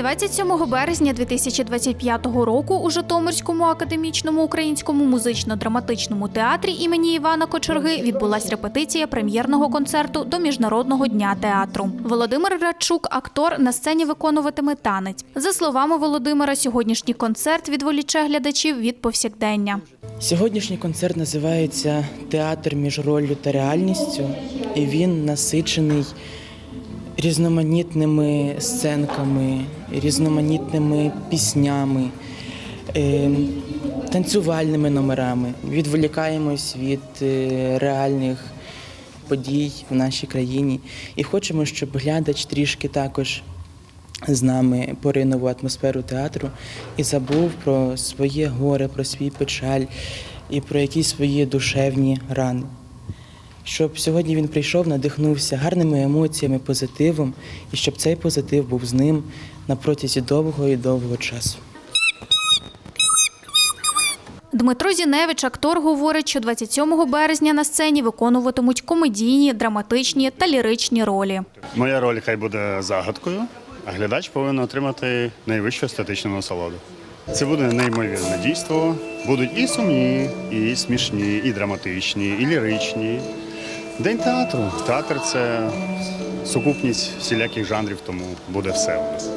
27 березня 2025 року у Житомирському академічному українському музично-драматичному театрі імені Івана Кочерги відбулась репетиція прем'єрного концерту до Міжнародного дня театру. Володимир Радчук, актор, на сцені виконуватиме танець. За словами Володимира, сьогоднішній концерт відволіче глядачів від повсякдення. Сьогоднішній концерт називається Театр між роллю та реальністю, і він насичений різноманітними сценками, різноманітними піснями, е, танцювальними номерами. Відволікаємось від е, реальних подій в нашій країні і хочемо, щоб глядач трішки також з нами поринув атмосферу театру і забув про своє горе, про свій печаль і про якісь свої душевні рани. Щоб сьогодні він прийшов, надихнувся гарними емоціями, позитивом, і щоб цей позитив був з ним на протязі довгого і довгого часу. Дмитро Зіневич, актор, говорить, що 27 березня на сцені виконуватимуть комедійні, драматичні та ліричні ролі. Моя роль хай буде загадкою, а глядач повинен отримати найвищу естетичну насолоду. Це буде неймовірне дійство. Будуть і сумні, і смішні, і драматичні, і ліричні. День театру. Театр це сукупність всіляких жанрів, тому буде все у нас.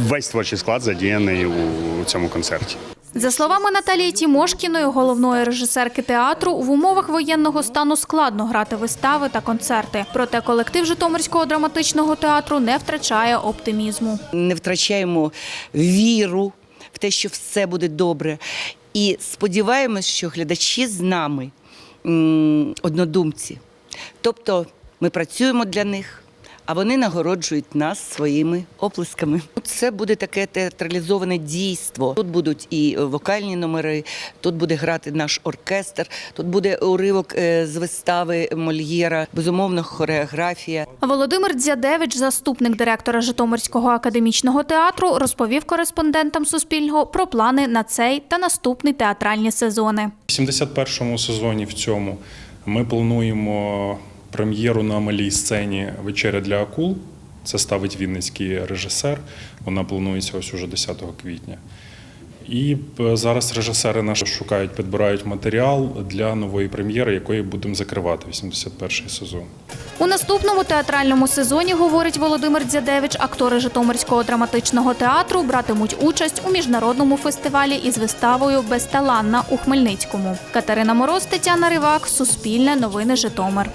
Весь творчий склад задіяний у цьому концерті. За словами Наталії Тімошкіної, головної режисерки театру, в умовах воєнного стану складно грати вистави та концерти. Проте колектив Житомирського драматичного театру не втрачає оптимізму. не втрачаємо віру в те, що все буде добре. І сподіваємось, що глядачі з нами однодумці. Тобто ми працюємо для них, а вони нагороджують нас своїми оплесками. Це буде таке театралізоване дійство. Тут будуть і вокальні номери, тут буде грати наш оркестр, тут буде уривок е, з вистави Мольєра, безумовно, хореографія. Володимир Дзядевич, заступник директора Житомирського академічного театру, розповів кореспондентам Суспільного про плани на цей та наступний театральні сезони. У 71-му сезоні в цьому ми плануємо прем'єру на малій сцені Вечеря для акул. Це ставить вінницький режисер. Вона планується ось уже 10 квітня. І е, зараз режисери наші шукають, підбирають матеріал для нової прем'єри, якої будемо закривати 81-й сезон. У наступному театральному сезоні, говорить Володимир Дзядевич, актори Житомирського драматичного театру братимуть участь у міжнародному фестивалі із виставою Безталанна у Хмельницькому. Катерина Мороз, Тетяна Ривак, Суспільне, Новини Житомир.